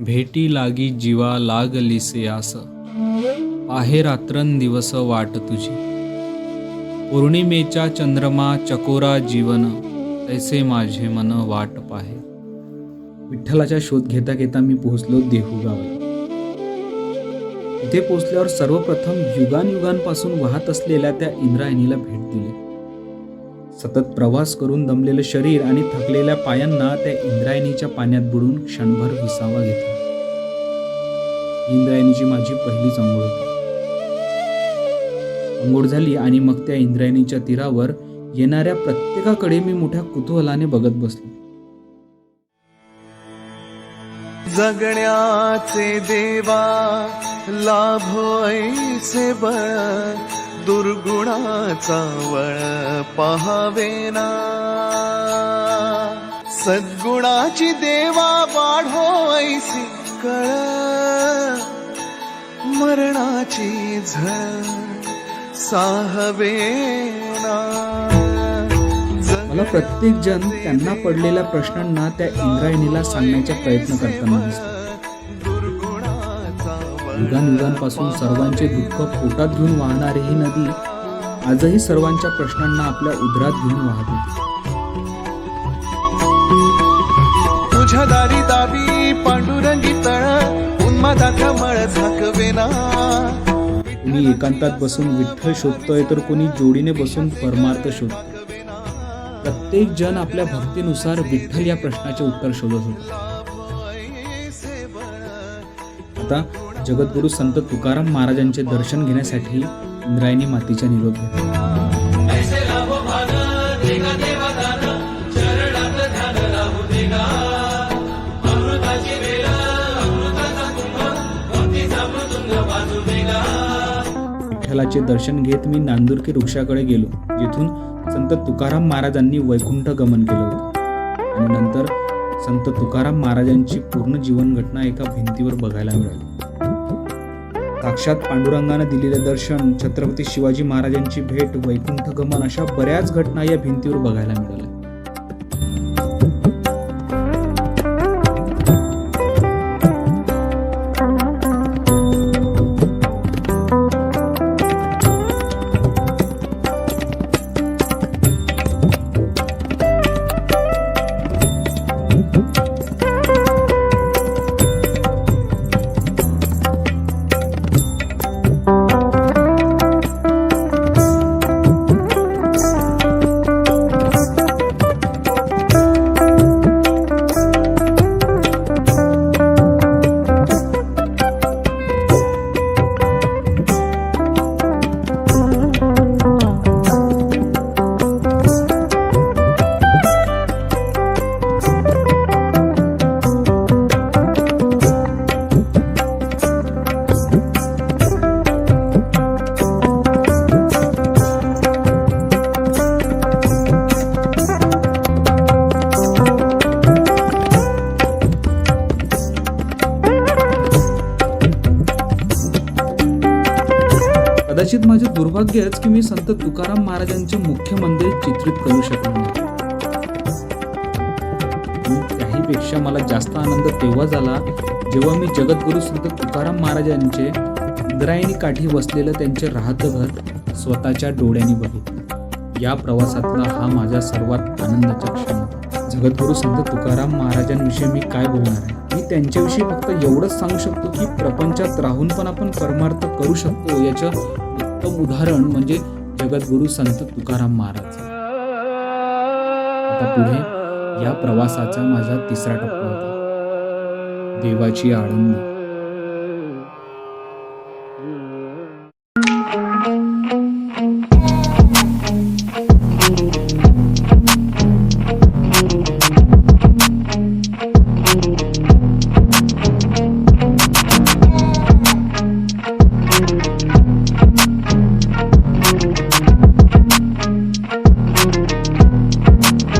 भेटी लागी जीवा लागलीसे आस. आहे रात्रंदिवस वाट तुझी. पौर्णिमेच्या चंद्रमा चकोरा जीवन तैसे माझे मन वाट पाहे. विठ्ठलाचा शोध घेता घेता मी पोहोचलो देहूगाव तिथे पोहोचल्यावर सर्वप्रथम युगानयुगांपासून वाहत असलेल्या त्या इंद्रायणीला भेट दिली. सतत प्रवास करून दमलेलं शरीर आणि थकलेल्या पायांना त्या इंद्रायणीच्या पाण्यात बुडून क्षणभर विसावा घेतला. इंद्रायणीची माझी पहिलीच अंघोळ होती. अंघोळ झाली आणि मग त्या इंद्रायणीच्या तीरावर येणाऱ्या प्रत्येकाकडे मी मोठ्या कुतूहलाने बघत बसलो. जगण्याचे देवा लाभ ऐसे बळ दुर्गुणाचा वळ पहावेना सद्गुणाची देवा वाढो ऐसी कळ. मरणाची झळ साहवेना मला प्रत्येक जण त्यांना पडलेल्या प्रश्नांना त्या इंद्रायणीला सांगण्याचा प्रयत्न करताना दिसतो. युगानयुगांपासून सर्वांचे दुःख पोटात घेऊन वाहणारी ही नदी आजही सर्वांच्या प्रश्नांना आपल्या उदरात घेऊन वाहत होती. तुझ्या दारी दावी पांडुरंगी तळ उन्मादाचा मळ झाकवेना कोणी एकांतात बसून विठ्ठल शोधतोय तर कोणी जोडीने बसून परमार्थ शोधतोय. प्रत्येक जण आपल्या भक्तीनुसार विठ्ठल या प्रश्नाचे उत्तर शोधत होता. आता जगद्गुरु संत तुकाराम महाराजांचे दर्शन घेण्यासाठी इंद्रायणी मातीच्या निरोप विठ्ठलाचे दर्शन घेत मी नांदुरकी वृक्षाकडे गेलो जिथून संत तुकाराम महाराजांनी वैकुंठ गमन केलं होतं. आणि नंतर संत तुकाराम महाराजांची पूर्ण जीवन घटना एका भिंतीवर बघायला मिळाली. साक्षात पांडुरंगानं दिलेलं दर्शन छत्रपती शिवाजी महाराजांची भेट वैकुंठ गमन अशा बऱ्याच घटना या भिंतीवर बघायला मिळाल्या. कदाचित माझे दुर्भाग्यच की मी संत तुकाराम महाराजांचे मुख्य मंदिर चित्रित करू शकलो नाही. त्याहीपेक्षा मला जास्त आनंद तेव्हा झाला जेव्हा मी जगद्गुरु संत तुकाराम महाराजांचे इंद्रायणी काठी बसलेलं त्यांचे राहतं घर स्वतःच्या डोळ्यांनी बघितलं. या प्रवासातला हा माझा सर्वात आनंदाचा क्षण. जगद्गुरु संत तुकाराम महाराजांविषयी मी काय बोलणार आहे? मी त्यांच्याविषयी फक्त एवढंच सांगू शकतो की प्रपंचात राहून पण आपण परमार्थ करू शकतो. याचं उत्तम उदाहरण म्हणजे जगद्गुरु संत तुकाराम महाराज. आता पुढे या प्रवासाचा माझा तिसरा टप्पा होता. देवाची आळंदी.